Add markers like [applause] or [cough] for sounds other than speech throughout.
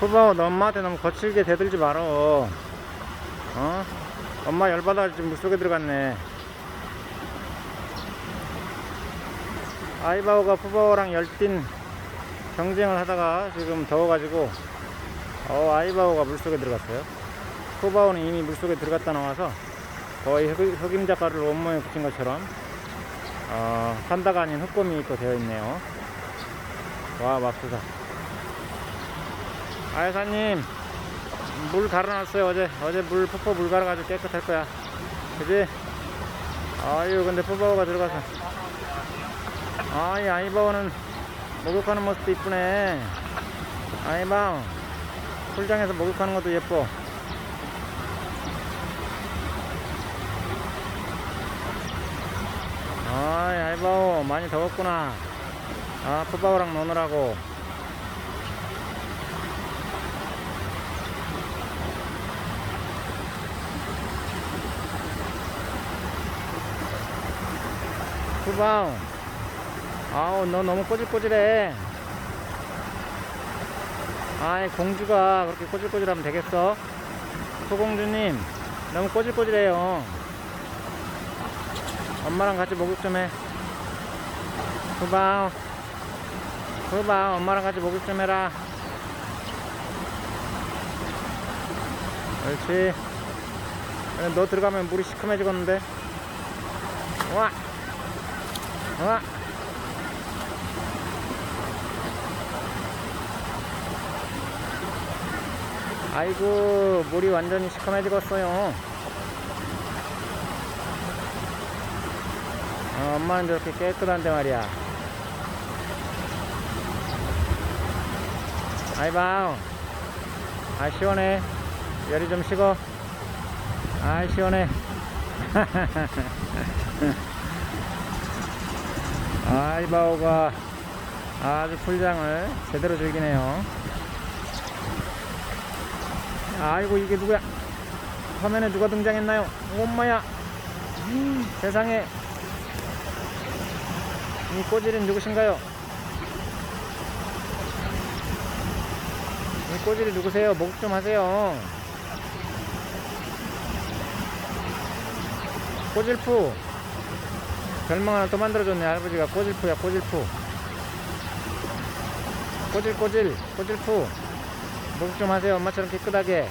푸바오 너 엄마한테 너무 거칠게 대들지 말어. 어? 엄마 열받아 지금 물속에 들어갔네. 아이바오가 푸바오랑 열띤 경쟁을 하다가 지금 더워가지고 어 아이바오가 물속에 들어갔어요. 푸바오는 이미 물속에 들어갔다 나와서 거의 흑, 흑임자 가루를 온몸에 붙인 것처럼 어, 산다가 아닌 흑곰이 또 되어 있네요. 와 맙소사 아 여사님 물 갈아놨어요. 어제 어제 물 푸포 물 갈아가지고 깨끗할 거야. 그지? 아유 근데 푸바오가 들어가서. 아이 아이바오는 목욕하는 모습도 이쁘네. 아이바오 풀장에서 목욕하는 것도 예뻐. 아이 아이바오 많이 더웠구나. 아 푸바오랑 노느라고 푸바오 아우 너 너무 꼬질꼬질해. 아이 공주가 그렇게 꼬질꼬질하면 되겠어? 소공주님 너무 꼬질꼬질해요. 엄마랑 같이 목욕 좀해. 푸바오 푸바오 엄마랑 같이 목욕 좀 해라. 어, 너 들어가면 물이 시큼해지겠는데? 와 와. 아이고 물이 완전히 시커매지겠어요. 어, 엄마는 저렇게 깨끗한데 말이야. 아이바우 아 시원해. 열이 좀 식어. 아 시원해 [laughs] 아이바오가 아주 풀장을 제대로 즐기네요. 아이고 이게 누구야? 화면에 누가 등장했나요? 엄마야! 음, 세상에! 이 꼬질은 누구신가요? 이 꼬질이 누구세요? 목욕 좀 하세요. 꼬질푸 별명 하나 또 만들어줬네. 할아버지가 꼬질푸야 꼬질푸. 꼬질꼬질 꼬질푸. 목욕 좀 하세요. 엄마처럼 깨끗하게.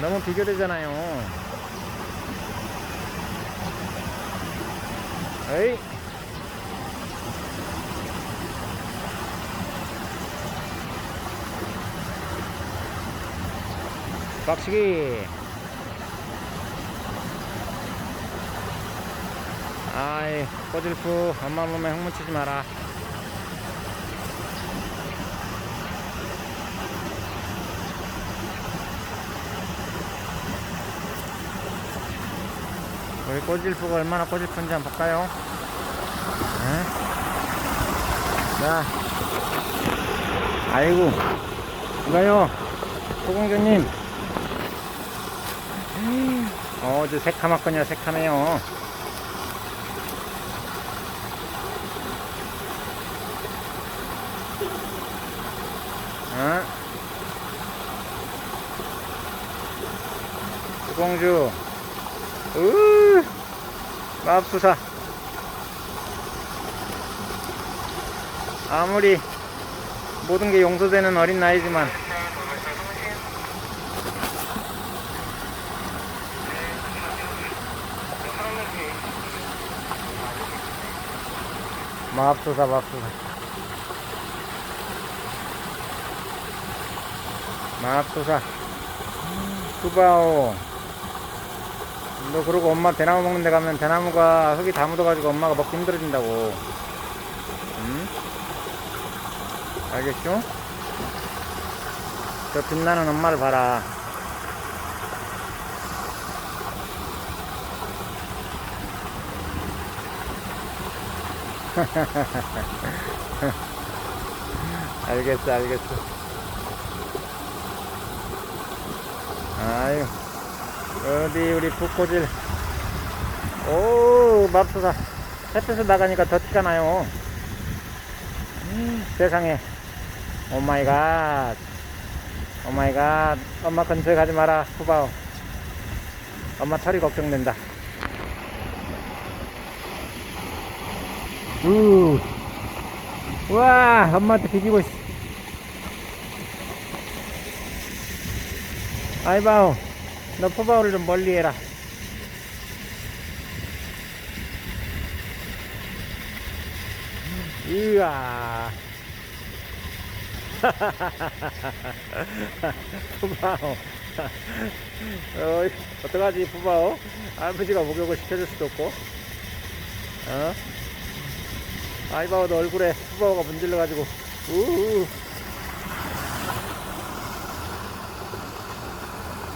너무 비교되잖아요. 에이. 빡치기 아이 꼬질푸 엄마 몸에 흙 묻히지 마라. 우리 꼬질푸가 얼마나 꼬질푼지 한번 볼까요? 응? 자. 아이고. 이거요. 소공주님. 어, 저 새카맣거냐 새카매요 어? 소공주. 으 맙소사. 아무리 모든 게 용서되는 어린 나이지만 맙소사 맙소사 맙소사. 수바오. 너 그러고 엄마 대나무 먹는 데 가면 대나무가 흙이 다 묻어가지고 엄마가 먹기 힘들어진다고. 응? 알겠죠? 저 빛나는 엄마를 봐라. [laughs] 알겠어 알겠어 아유 어디 우리 북고질 오 맙소사 햇볕에 나가니까 더 티가 나요 음, 세상에 오 마이 갓. 오 마이 갓. 엄마 근처에 가지 마라, 푸바오. 엄마 털이 걱정된다. 우. 와, 엄마한테 비기고 있어. 아이바오, 너 푸바오를 좀 멀리 해라. 이야. 푸바오. 어, 어떡하지, 푸바오? 아버지가 목욕을 시켜줄 수도 없고. 어? 아이바오도 얼굴에 푸바오가 문질러가지고, 우우.